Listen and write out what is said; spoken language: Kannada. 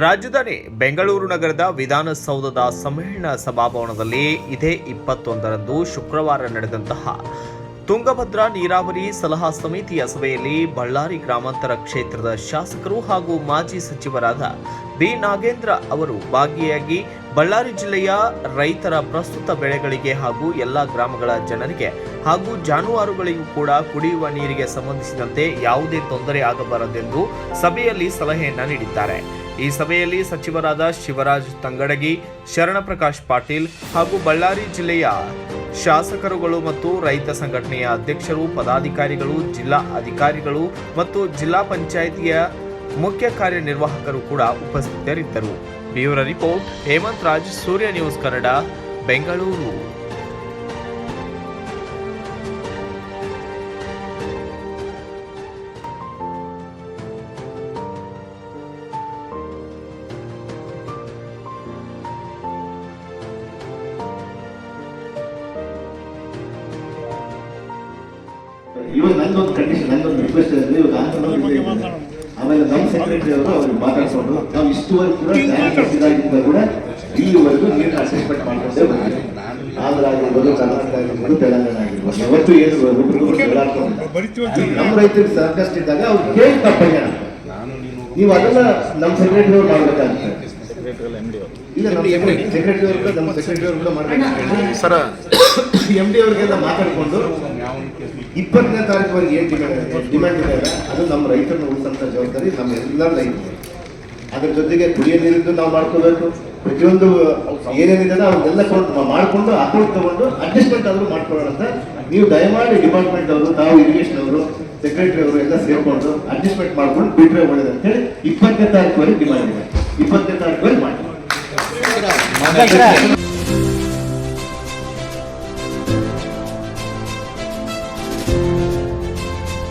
ರಾಜಧಾನಿ ಬೆಂಗಳೂರು ನಗರದ ವಿಧಾನಸೌಧದ ಸಮ್ಮೇಳನ ಸಭಾಭವನದಲ್ಲಿ ಇದೇ ಇಪ್ಪತ್ತೊಂದರಂದು ಶುಕ್ರವಾರ ನಡೆದಂತಹ ತುಂಗಭದ್ರಾ ನೀರಾವರಿ ಸಲಹಾ ಸಮಿತಿಯ ಸಭೆಯಲ್ಲಿ ಬಳ್ಳಾರಿ ಗ್ರಾಮಾಂತರ ಕ್ಷೇತ್ರದ ಶಾಸಕರು ಹಾಗೂ ಮಾಜಿ ಸಚಿವರಾದ ಬಿ ನಾಗೇಂದ್ರ ಅವರು ಭಾಗಿಯಾಗಿ ಬಳ್ಳಾರಿ ಜಿಲ್ಲೆಯ ರೈತರ ಪ್ರಸ್ತುತ ಬೆಳೆಗಳಿಗೆ ಹಾಗೂ ಎಲ್ಲ ಗ್ರಾಮಗಳ ಜನರಿಗೆ ಹಾಗೂ ಜಾನುವಾರುಗಳಿಗೂ ಕೂಡ ಕುಡಿಯುವ ನೀರಿಗೆ ಸಂಬಂಧಿಸಿದಂತೆ ಯಾವುದೇ ತೊಂದರೆ ಆಗಬಾರದೆಂದು ಸಭೆಯಲ್ಲಿ ಸಲಹೆಯನ್ನು ನೀಡಿದ್ದಾರೆ. ಈ ಸಭೆಯಲ್ಲಿ ಸಚಿವರಾದ ಶಿವರಾಜ್ ತಂಗಡಗಿ, ಶರಣಪ್ರಕಾಶ್ ಪಾಟೀಲ್ ಹಾಗೂ ಬಳ್ಳಾರಿ ಜಿಲ್ಲೆಯ ಶಾಸಕರುಗಳು ಮತ್ತು ರೈತ ಸಂಘಟನೆಯ ಅಧ್ಯಕ್ಷರು, ಪದಾಧಿಕಾರಿಗಳು, ಜಿಲ್ಲಾ ಅಧಿಕಾರಿಗಳು ಮತ್ತು ಜಿಲ್ಲಾ ಪಂಚಾಯಿತಿಯ ಮುಖ್ಯ ಕಾರ್ಯನಿರ್ವಾಹಕರು ಕೂಡ ಉಪಸ್ಥಿತರಿದ್ದರು. Bureau report, Hemanth Raj, Surya news Kannada, Bengaluru. ಇವಾಗ ನಂದೊಂದು ಕಂಡೀಷನ್ ನಂದೊಂದು ರಿಕ್ವೆಸ್ಟ್ ಇದೆ ಇವಾಗ. ಆಮೇಲೆ ನಮ್ಮ ಸೆಕ್ರೆಟರಿ ಅವರು ಅವ್ರಿಗೆ ಮಾತಾಡ್ಕೊಂಡು ನಾವು ಇಷ್ಟುವರೆಗೂ ಕೂಡ ಇದಾಗಿದ್ದ ಕೂಡ ಇಲ್ಲಿವರೆಗೂ ನೀರಿನ ಅಸೆಸ್ಮೆಂಟ್ ಮಾಡ್ಕೊಂಡೇ ಬಂದಿದ್ದೀವಿ ಆಂಧ್ರ ಆಗಿರ್ಬೋದು ಕರ್ನಾಟಕ ಆಗಿರ್ಬೋದು ತೆಲಂಗಾಣ ಆಗಿರ್ಬೋದು. ಯಾವತ್ತೂ ಏನು. ನಮ್ಮ ರೈತರಿಗೆ ಸಂಕಷ್ಟ ಇದ್ದಾಗ ಅವ್ರು ಹೇಗೆ ತಪ್ಪಣ್ಣ ನೀವು ಅದನ್ನ ನಮ್ಮ ಸೆಕ್ರೆಟರಿ ಅವ್ರು ಮಾಡ್ಬೇಕಾಗುತ್ತೆ. ಇಲ್ಲ ನಮ್ಮ ಸೆಕ್ರೆಟರಿ ಅವರು ಕೂಡ ನಮ್ಮ ಸೆಕ್ರೆಟರಿ ಅವರು ಕೂಡ ಮಾಡ್ಬೇಕು ಸರ್ ಎಂ ಡಿ ಅವ್ರಿಗೆಲ್ಲ ಮಾತಾಡ್ಕೊಂಡು ಇಪ್ಪತ್ತನೇ ತಾರೀಕುವರೆಗೆ ಏನು ಡಿಮ್ಯಾಂಡ್ ಇದೆ? ಅದು ನಮ್ಮ ರೈತರನ್ನು ಉಳಿಸಂತ ಜವಾಬ್ದಾರಿ ನಮ್ಮ ಎಲ್ಲ ರೈತರು ಅದ್ರ ಜೊತೆಗೆ ಕುಡಿಯ ನೀರಿದ್ದು ನಾವು ಮಾಡ್ಕೋಬೇಕು. ಪ್ರತಿಯೊಂದು ಏನೇನಿದೆ ಅವ್ರನ್ನೆಲ್ಲ ನಾವು ಮಾಡಿಕೊಂಡು ಅಕೌಂಟ್ ತಗೊಂಡು ಅಡ್ಜಸ್ಟ್ಮೆಂಟ್ ಆದರೂ ಮಾಡ್ಕೊಳ್ಳೋಣ ಅಂತ ನೀವು ದಯಮಾಡಿ ಡಿಪಾರ್ಟ್ಮೆಂಟ್ ಅವರು, ತಾವು ಇರಿಗೇಷನ್ ಅವರು ಸೆಕ್ರೆಟರಿ ಅವರು ಎಲ್ಲ ಸೇರ್ಕೊಂಡು ಅಡ್ಜಸ್ಟ್ಮೆಂಟ್ ಮಾಡ್ಕೊಂಡು ಬಿಟ್ಟರೆ ಒಳ್ಳೇದು ಅಂತ ಹೇಳಿ ಇಪ್ಪತ್ತನೇ ತಾರೀಕುವರೆಗೆ ಡಿಮ್ಯಾಂಡ್ ಇದೆ. ಇಪ್ಪತ್ತನೇ ತಾರೀಕುವರೆಗೆ ಮಾಡಿ